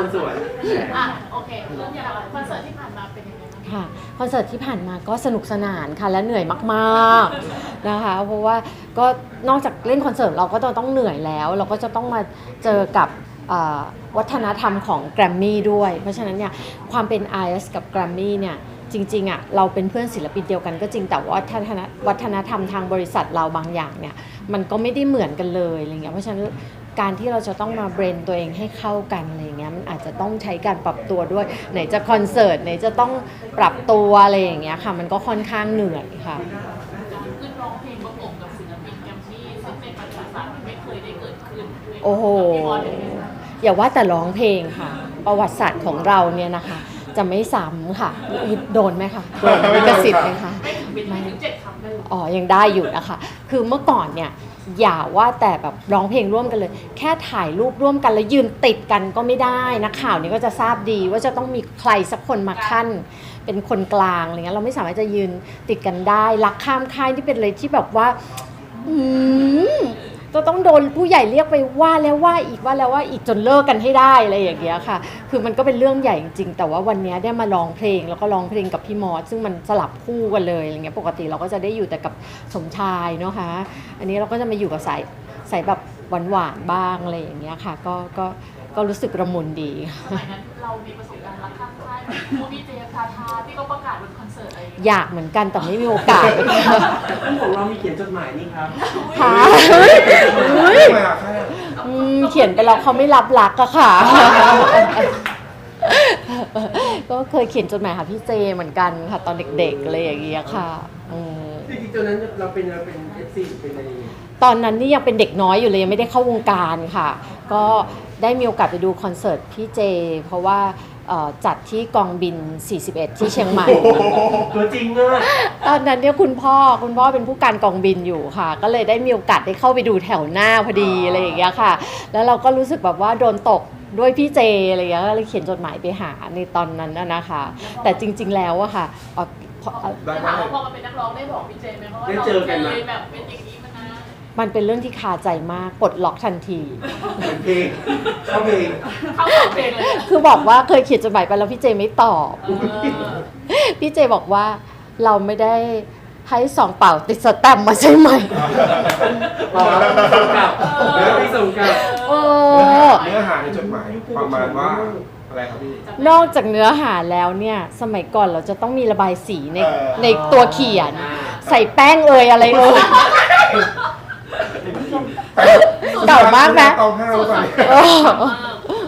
คนสวยอะโอเคเริ่มจากคอนเสิร์ตที่ผ่านมาเป็นยังไงบ้างค่ะคอนเสิร์ตที่ผ่านมาก็สนุกสนานค่ะและเหนื่อยมากๆนะคะเพราะว่าก็นอกจากเล่นคอนเสิร์ตเราก็จะต้องเหนื่อยแล้ว เราก็จะต้องมาเจอกับเอ่อวัฒนธรรมของแกรมมี่ด้วย เพราะฉะนั้นเนี่ยความเป็น IS กับแกรมมี่เนี่ยจริงๆอะเราเป็นเพื่อนศิลปินเดียวกันก็จริงแต่ว่าวัฒนวัฒนธรรมทางบริษัทเราบางอย่างเนี่ยมันก็ไม่ได้เหมือนกันเลยอะไรเงี้ยเพราะฉะนั้น การที่เราจะต้องมาเบรนตัวเองให้เข้ากันอะไรเงี้ยมันอาจจะต้องใช้การปรับตัวด้วย ไหนจะคอนเสิร์ตไหนจะต้องปรับตัวอะไรอย่างเงี้ยค่ะมันก็ค่อนข้างเหนื่อยค่ะการขึ้นร้องเพลงประกบกับศิลปินแกรมมี่ซึ่งในประวัติศาสตร์มันไม่เคยได้เกิดขึ้นโอ้โหพี่บอลเป็นยังไงบ้างอย่าว่าแต่ร้องเพลงค่ะ ประวัติศาสตร์ของเราเนี่ยนะคะ จะไม่ซ้ำค่ะโดนไหมคะโดนลิขสิทธิ์ไหมคะ ไม่ถึงเป็นไม่ถึงเจ็ดคำเลยอ๋อ ยังได้อยู่นะคะ คือเมื่อก่อนเนี่ย อย่าว่าแต่แบบร้องเพลงร่วมกันเลย แค่ถ่ายรูปร่วมกันแล้วยืนติดกันก็ไม่ได้นักข่าวนี่ก็จะทราบดีว่าจะต้องมีใครสักคนมาขั้น เป็นคนกลางอะไรเงี้ยเราไม่สามารถจะยืนติดกันได้รักข้ามค่ายที่เป็นเลยที่แบบว่า อืม จะต้องโดนผู้ใหญ่เรียกไปว่าแล้วว่าอีกว่าแล้วว่าอีกจนเลิกกันให้ได้อะไรอย่างเงี้ยค่ะ คือมันก็เป็นเรื่องใหญ่จริงๆแต่ว่าวันนี้ได้มาร้องเพลงแล้วก็ร้องเพลงกับพี่มอสซึ่งมันสลับคู่กันเลยอะไรเงี้ยปกติเราก็จะได้อยู่แต่กับสมชายเนาะคะ อันนี้เราก็จะมาอยู่กับสายสายแบบหวานๆบ้างอะไรอย่างเงี้ยค่ะ ก็ก็ ก็รู้สึกระมุนดีสมัยนั้นเรามีประสบการณ์รักข้ามค่ายมูพี่เจทาทาที่เขาประกาศบนคอนเสิร์ตอะไรอย่างเงี้ยอยากเหมือนกันแต่ไม่มีโอกาสแต่คู่ของเรามีเขียนจดหมายนี่ครับค่ะเฮ้ยเฮ้ยไม่หรอกแค่อืมเขียนไปแล้วเขาไม่รับรักอะค่ะก็เคยเขียนจดหมายหาพี่เจเหมือนกันค่ะ ตอนเด็กๆอะไรอย่างเงี้ยค่ะอืมจริงๆตอนนั้นเราเป็นเราเป็นเอฟซีเป็นอะไรตอนนั้นนี่ยังเป็นเด็กน้อยอยู่เลยยังไม่ได้เข้าวงการค่ะ ก็ ได้มีโอกาสไปดูคอนเสิร์ตพี่เจ เพราะว่าเอ่อจัดที่กองบิน 41 ที่เชียงใหม่ ตัวจริงอะตอนนั้นเนี่ยคุณพ่อคุณพ่อเป็นผู้การกองบินอยู่ค่ะ ก็เลยได้มีโอกาสได้เข้าไปดูแถวหน้าพอดีอะไรอย่างเงี้ยค่ะ แล้วเราก็รู้สึกแบบว่าโดนตกด้วยพี่เจอะไรอย่างเงี้ยก็เลยเขียนจดหมายไปหาในตอนนั้นน่ะนะคะ แต่จริง ๆ แล้วอะค่ะเอ่อพอ ได้จะไหมถามว่าพอมาเป็นนักร้องได้บอกพี่เจไหมเพราะว่าเราเคยแบบเป็นอย่างนี้ มานานมันเป็นเรื่องที่คาใจมากปลดล็อกทันที เป็นเพลงเข้าเพลงเข้าสองเพลงเลยอะคือบอกว่าเคยเขียนจดหมายไปแล้วพี่เจไม่ตอบเออพี่เจบอกว่าเราไม่ได้ให้ซองเปล่าติดสแตมป์มาใช่ไหมบอกแล้วมีส่งกลับแล้วมีส่งกลับเออ เนื้อหาในจดหมายประมาณว่าอะไรครับพี่ นอกจากเนื้อหาแล้วเนี่ย สมัยก่อนเราจะต้องมีระบายสีในเออ ในตัวเขียน ใส่แป้งเอ่ยอะไรเอ่ย เก่ามากนะเตาห้าวหรือเปล่าเออ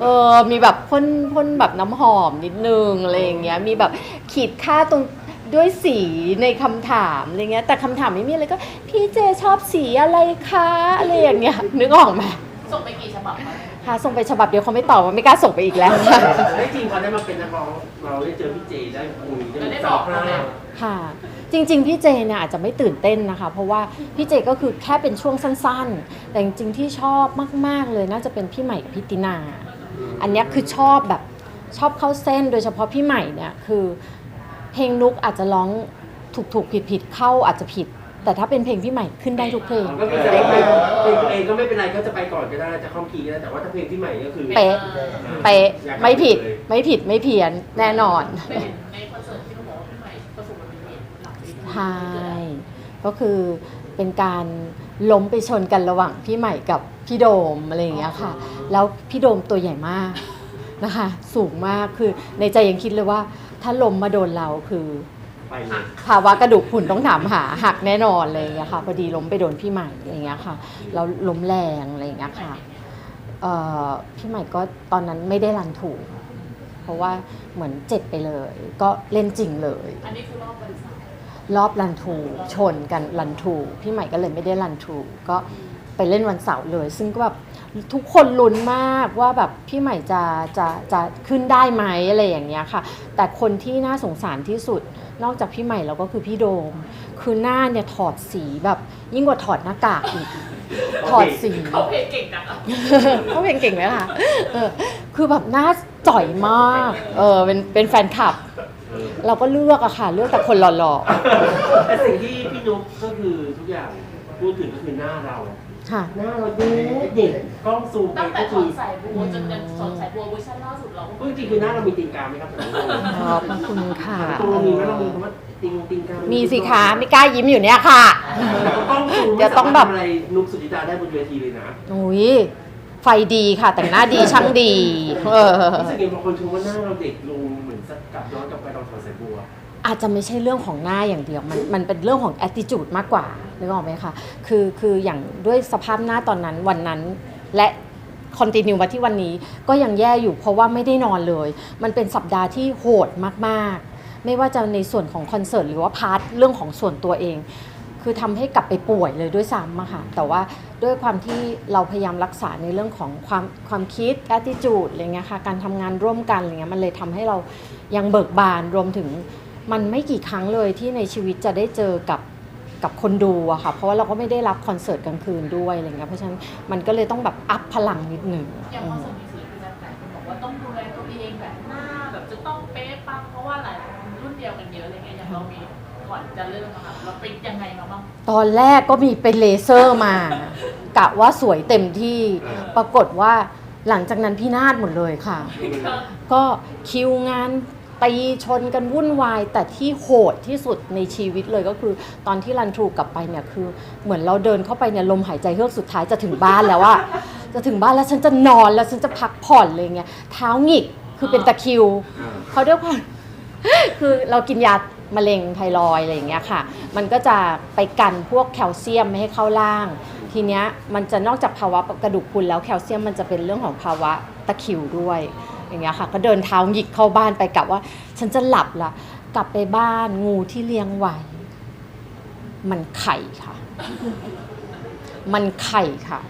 เออมีแบบพ่นพ่นแบบน้ำหอมนิดนึงอะไรอย่างเงี้ย มีแบบขีดค่าตรงด้วยสีในคำถามอะไรเงี้ย แต่คำถามไม่มีอะไรก็ พี่เจชอบสีอะไรคะอะไรอย่างเงี้ย นึกออกไหมส่งไปกี่ฉบับมาค่ะส่งไปฉบับเดียวเขาไม่ตอบว่าไม่กล้าส่งไปอีกแล้วค่ะได้จริงพอได้มาเป็นนักร้องเราได้เจอพี่เจได้คุยได้สอบห้า ค่ะ จริงๆ พี่เจเนี่ยอาจจะไม่ตื่นเต้นนะคะ เพราะว่าพี่เจก็คือแค่เป็นช่วงสั้นๆ แต่จริงๆที่ชอบมาก ๆเลยน่าจะเป็นพี่ใหม่กับพี่ตินา อันเนี้ยคือชอบแบบชอบเข้าเส้นโดยเฉพาะพี่ใหม่เนี่ยคือเพลงนุกอาจจะร้องถูกถูกผิดผิดๆเข้าอาจจะผิด แต่ถ้าเป็นเพลงพี่ใหม่ขึ้นได้ทุกเพลง ก็คือจะได้เพลงเพลงตัวเองก็ไม่เป็นไรก็จะไปก่อนก็ได้จะคอมพีก็ได้แต่ว่าถ้าเพลงที่ใหม่ก็คือเป๊ะเป๊ะไม่ผิดไม่ผิดไม่เพี้ยนแน่นอนไปเห็นในค ใช่ก็คือเป็นการล้มไปชนกันระหว่างพี่ใหม่กับพี่โดมอะไรอย่างเงี้ยค่ะ แล้วพี่โดมตัวใหญ่มากนะคะ สูงมากคือในใจยังคิดเลยว่า ถ้าล้มมาโดนเราคือไปเลยภาวะกระดูกพรุนต้องถามหาหักแน่นอนอะไรอย่างเงี้ยค่ะพอดีล้มไปโดนพี่ใหม่อะไรอย่างเงี้ยค่ะแล้วล้มแรงอะไรอย่างเงี้ยค่ะเอ่อพี่ใหม่ก็ตอนนั้นไม่ได้รันถูก เพราะว่าเหมือนเจ็บไปเลย ก็เล่นจริงเลย อันนี้คือรอบบริษัท รอบรันทูชนกันรันทูพี่ใหม่ก็เลยไม่ได้รันทูก็ไปเล่นวันเสาร์เลย ซึ่งก็แบบทุกคนลุ้นมากว่าแบบพี่ใหม่จะจะจะขึ้นได้ไหมอะไรอย่างเงี้ยค่ะ แต่คนที่น่าสงสารที่สุด นอกจากพี่ใหม่แล้วก็คือพี่โดม คือหน้าเนี่ยถอดสีแบบยิ่งกว่าถอดหน้ากากอีกถอดสีเขาเพลงเก่งจังอะเขาเพลงเก่งไหมคะเออคือแบบหน้าจ่อยมากเออเป็นเป็นแฟนคลับ เราก็เลือกอะค่ะ เลือกแต่คนหล่อๆแต่สิ่งที่พี่นุ๊กก็คือทุกอย่างพูดถึงก็คือหน้าเราค่ะ หน้าเราดูเด็กกล้องซูมไปตั้งแต่ก็สคืออนสายบัวจนกันสอนสายบัวเวอร์ชันล่าสุดเราก็พูดจริงคือหน้าเรามีตีนกาไหมครับสำหรับเราขอบพระคุณค่ะ ตัวเรามีไหมเรามีคำว่าตีนตีนกา มีมีสิคะไม่กล้ายิ้มอยู่เนี่ยค่ะกล้องซูมเดี๋ยวต้องแบบไม่สามารถทำอะไรนุกสุจิตาได้บนเวทีเลยนะ อุ้ย ไฟดีค่ะ แต่งหน้าดีช่างดีเออรู้สึกยังบางคนชมว่าหน้าเราเด็กลงเหมือนสักกลับย้อนกลับไปตอนสอนสายบัว อาจจะไม่ใช่เรื่องของหน้าอย่างเดียว มันมันเป็นเรื่องของ attitude มากกว่านึกออกไหมคะคือคืออย่างด้วยสภาพหน้าตอนนั้นวันนั้นและคอนติเนียมาที่วันนี้ก็ยังแย่อยู่เพราะว่าไม่ได้นอนเลย มันเป็นสัปดาห์ที่โหดมากๆ ไม่ว่าจะในส่วนของคอนเสิร์ตหรือว่าพาร์ทเรื่องของส่วนตัวเอง คือทำให้กลับไปป่วยเลยด้วยซ้ำอะค่ะแต่ว่าด้วยความที่เราพยายามรักษาในเรื่องของความความคิด attitude อะไรเงี้ยค่ะการทำงานร่วมกันอะไรเงี้ยมันเลยทำให้เรายังเบิกบานรวมถึงมันไม่กี่ครั้งเลยที่ในชีวิตจะได้เจอกับกับคนดูอะค่ะเพราะว่าเราก็ไม่ได้รับคอนเสิร์ตกลางคืนด้วยอะไรเงี้ยเพราะฉะนั้นมันก็เลยต้องแบบอัพพลังนิดหนึ่งอย่างคอนมเสิร์ตมีศิลปินหลายคนบอกว่าต้องดูแลตัวเองแบบหน้าแบบจะต้องเป๊ะปังเพราะว่าหลายรุ่นเดียวกันเยอะอะไรเงี้ยอย่างเรามี ก่อนจะเริ่มอะค่ะเราเป็นยังไงมาบ้างตอนแรกก็มีไปเลเซอร์มา กะว่าสวยเต็มที่ ปรากฏว่าหลังจากนั้นพี่นาดหมดเลยค่ะ ก็คิวงานตีชนกันวุ่นวาย แต่ที่โหดที่สุดในชีวิตเลยก็คือ ตอนที่รันทรูกลับไปเนี่ยคือ เหมือนเราเดินเข้าไปเนี่ยลมหายใจเฮือกสุดท้ายจะถึงบ้านแล้วอะจะถึงบ้านแล้วฉันจะนอนแล้วฉันจะพักผ่อนเลยเงี้ยเท้าหงิกคือเป็นตะคริวเขาด้วยความ คือเรากินยา มะเร็งไทรอยอะไรอย่างเงี้ยค่ะ มันก็จะไปกันพวกแคลเซียมไม่ให้เข้าล่าง ทีเนี้ยมันจะนอกจากภาวะกระดูกพรุนแล้วแคลเซียมมันจะเป็นเรื่องของภาวะตะคริวด้วยอย่างเงี้ยค่ะ ก็เดินเท้าหยิกเข้าบ้านไปกลับว่า ฉันจะหลับละกลับไปบ้านงูที่เลี้ยงไว้ มันไข่ค่ะ มันไข่ค่ะ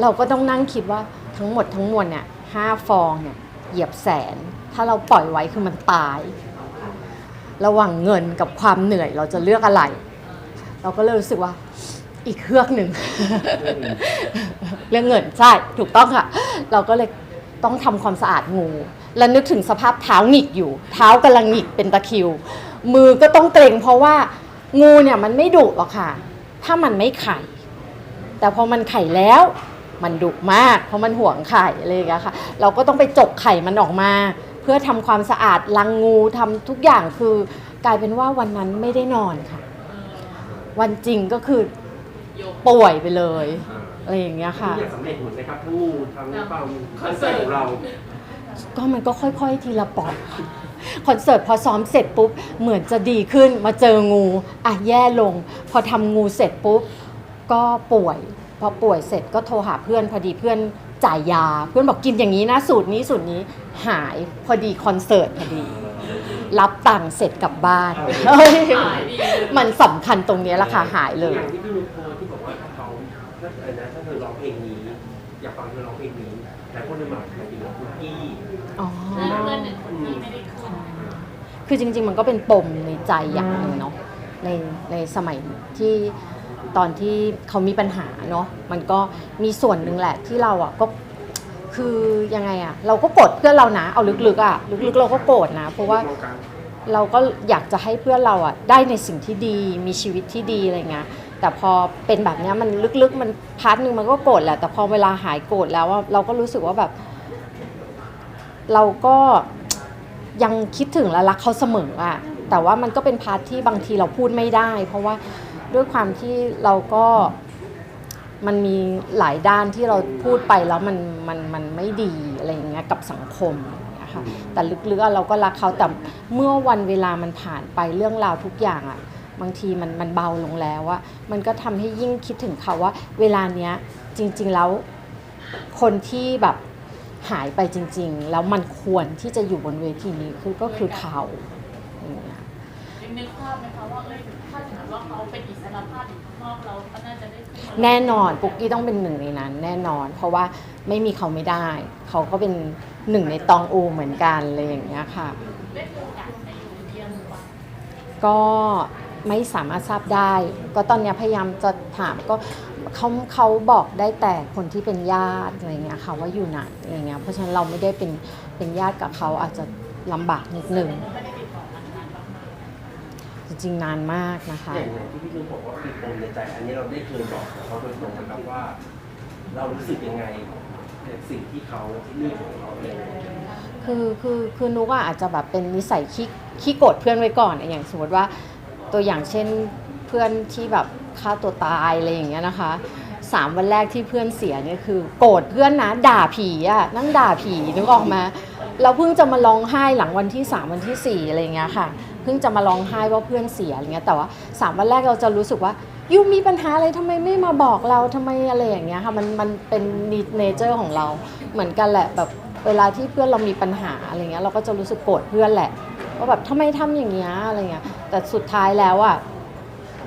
เราก็ต้องนั่งคิดว่าทั้งหมดทั้งมวลเนี่ยห้าฟองเนี่ยเหยียบแสน ถ้าเราปล่อยไว้คือมันตาย ระหว่างเงินกับความเหนื่อยเราจะเลือกอะไร เราก็เลยรู้สึกว่าอีกเครือกหนึ่ง เรื่องเงินใช่ถูกต้องค่ะ เราก็เลยต้องทำความสะอาดงู แล้วนึกถึงสภาพเท้าหงิกอยู่ เท้ากำลังหงิกเป็นตะคิว มือก็ต้องเกรงเพราะว่างูเนี่ยมันไม่ดุหรอกค่ะ ถ้ามันไม่ไข่ แต่พอมันไข่แล้วมันดุมาก เพราะมันห่วงไข่อะไรอย่างเงี้ยค่ะ เราก็ต้องไปจกไข่มันออกมา พื่อทำความสะอาดลังงูทำทุกอย่างคือกลายเป็นว่าวันนั้นไม่ได้นอนค่ะ วันจริงก็คือโยกป่วยไปเลยอะไรอย่างเงี้ยค่ะ ทุกอย่างสำเร็จหมดเลยครับทั้งงูทั้งความคอนเสิร์ตของเรา ก็มันก็ค่อยๆ ทีละปอดคอนเสิร์ตพอซ้อมเสร็จปุ๊บ เหมือนจะดีขึ้นมาเจองูอะแย่ลง พอทำงูเสร็จปุ๊บ ก็ป่วย พอป่วยเสร็จก็โทรหาเพื่อนพอดีเพื่อน จ่ายยา เพื่อนบอกกินอย่างนี้นะสูตรนี้สูตรนี้หายพอดีคอนเสิร์ตพอดี รับตังค์เสร็จกลับบ้านเฮ้ยหายดีเลยมันสำคัญตรงเนี้ยแหละค่ะหายเลยอย่างที่พี่นุ๊กโพสต์ที่บอกว่าถ้าเขาถ้าเออนะถ้าเธอร้องเพลงนี้ อยากฟังเธอร้องเพลงนี้แต่คนอื่นมาหมายถึงว่าคุณกี้อ๋อเพื่อนหนึ่งคนที่ไม่ได้ขึ้นคือจริง ๆ มันก็เป็นปมในใจอย่างหนึ่งเนาะในในสมัยที่ ตอนที่เขามีปัญหาเนาะมันก็มีส่วนหนึ่งแหละที่เราอะก็คือยังไงอะ เราก็โกรธเพื่อนเรานะเอาลึกๆอะลึกๆเราก็โกรธนะ เพราะว่าเราก็อยากจะให้เพื่อนเราอะได้ในสิ่งที่ดีมีชีวิตที่ดีอะไรเงี้ยแต่พอเป็นแบบเนี้ยมันลึกๆ มันพาร์ทหนึ่งมันก็โกรธแหละ แต่พอเวลาหายโกรธแล้วอะเราก็รู้สึกว่าแบบ เราก็ยังคิดถึงและรักเขาเสมออะแต่ว่ามันก็เป็นพาร์ทที่บางทีเราพูดไม่ได้ เพราะว่า ด้วยความที่เราก็มันมีหลายด้านที่เราพูดไปแล้วมันมันมันไม่ดีอะไรอย่างเงี้ยกับสังคมอย่างเงี้ยค่ะแต่ลึกๆเราก็รักเขาแต่เมื่อวันเวลามันผ่านไปเรื่องราวทุกอย่างอะบางทีมันมันเบาลงแล้วอะมันก็ทำให้ยิ่งคิดถึงเขาว่า เวลาเนี้ยจริง ๆแล้วคนที่แบบหายไปจริง ๆ แล้วมันควรที่จะอยู่บนเวทีนี้คือก็คือเขาอย่างเงี้ยนึกภาพไหมคะว่าเอ้ย ถ้าสมมติว่าเขาเป็นอิสรภาพอยู่ข้างนอกเราก็น่าจะได้ขึ้นมาแน่นอนปุ๊กกี้ต้องเป็นหนึ่งในนั้น แน่นอน เพราะว่าไม่มีเขาไม่ได้ เขาก็เป็นหนึ่งในตองอูเหมือนกันเลยอย่างเงี้ยค่ะ ได้โอกาสไปอยู่เยี่ยมหรือเปล่าก็ไม่สามารถทราบได้ ก็ตอนเนี้ยพยายามจะถามก็เขาเขาบอกได้แต่คนที่เป็นญาติอะไรเงี้ยค่ะว่าอยู่ไหนอะไรเงี้ยเพราะฉะนั้นเราไม่ได้เป็นเป็นญาติกับเขาอาจจะลำบากนิดนึง ไม่ได้ติดต่อมานานมาก จ ริง ๆ นานมากนะคะ อย่างอย่างที่พี่นุ่นบอกว่ามีปมในใจ อันนี้เราได้เคยบอกกับเขาโดยตรงนะครับว่า เรารู้สึกยังไงกับสิ่งที่เขาที่นี่ของเราเองคือคือคือนุกอะอาจจะแบบเป็นนิสัยขี้ขี้โกรธเพื่อนไว้ก่อนอะอย่างสมมติว่าตัวอย่างเช่นเพื่อนที่แบบฆ่าตัวตายอะไรอย่างเงี้ยนะคะสามวันแรกที่เพื่อนเสียเนี่ยคือ โกรธเพื่อนนะด่าผีอะนั่งด่าผีนึกออกมา เราเพิ่งจะมาร้องไห้หลังวันที่สามวันที่สี่อะไรอย่างเงี้ยค่ะเพิ่งจะมาร้องไห้ว่าเพื่อนเสียอะไรเงี้ยแต่ว่าสามวันแรกเราจะรู้สึกว่ายูมีปัญหาอะไรทำไมไม่มาบอกเราทำไมอะไรอย่างเงี้ยค่ะมันมันเป็นเนเจอร์ของเราเหมือนกันแหละแบบเวลาที่เพื่อนเรามีปัญหาอะไรเงี้ยเราก็จะรู้สึกโกรธเพื่อนแหละว่าแบบทำไมทำอย่างเงี้ยอะไรเงี้ยแต่สุดท้ายแล้วอะ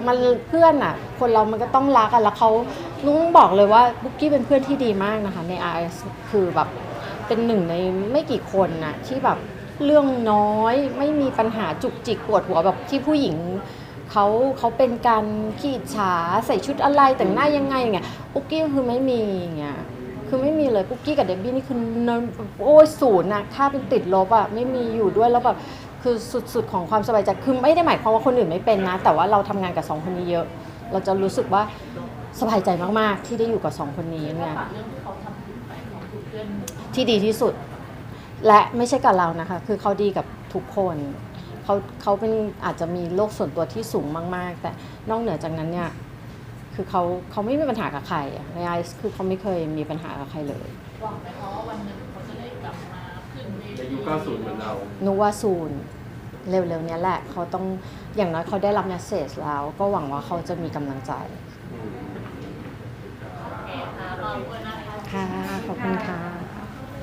มันเพื่อนอะคนเรามันก็ต้องรักอะแล้วเขานุ้งบอกเลยว่าบุกกี้เป็นเพื่อนที่ดีมากนะคะใน RS คือแบบเป็นหนึ่งในไม่กี่คนนะที่แบบ เรื่องน้อยไม่มีปัญหาจุกจิกปวดหัวแบบที่ผู้หญิงเขาเขาเป็นการขี้ฉาใส่ชุดอะไรแต่งหน้ายังไงอย่างเงี้ยปุ๊กกี้คือไม่มีอย่างเงี้ยคือไม่มีเลยปุ๊กกี้กับเดบบี้นี่คือโอ้ยศูนย์นะค่าเป็นติดลบอะไม่มีอยู่ด้วยแล้วแบบคือสุดๆของความสบายใจคือไม่ได้หมายความว่าคนอื่นไม่เป็นนะ แต่ว่าเราทำงานกับสองคนนี้เยอะ เราจะรู้สึกว่าสบายใจมากๆ ที่ได้อยู่กับสองคนนี้เนี่ยที่ดีที่สุด และไม่ใช่กับเรานะคะ คือเขาดีกับทุกคนเขาเขาเป็นอาจจะมีโลกส่วนตัวที่สูงมาก ๆ แต่นอกเหนือจากนั้นเนี่ยคือเขาเขาไม่มีปัญหากับใครอะในไอซ์คือเขาไม่เคยมีปัญหากับใครเลยหวังไหมคะว่าวันหนึ่งเขาจะได้กลับมาขึ้นเวในทียุค90เหมือนเรานุว่าซูนเร็วๆเนี้ยแหละเขาต้องอย่างน้อยเขาได้รับเมสเซจแล้ว ก็หวังว่าเขาจะมีกำลังใจโอเคค่ะขอบคุณนะคะค่ะขอบคุณค่ะ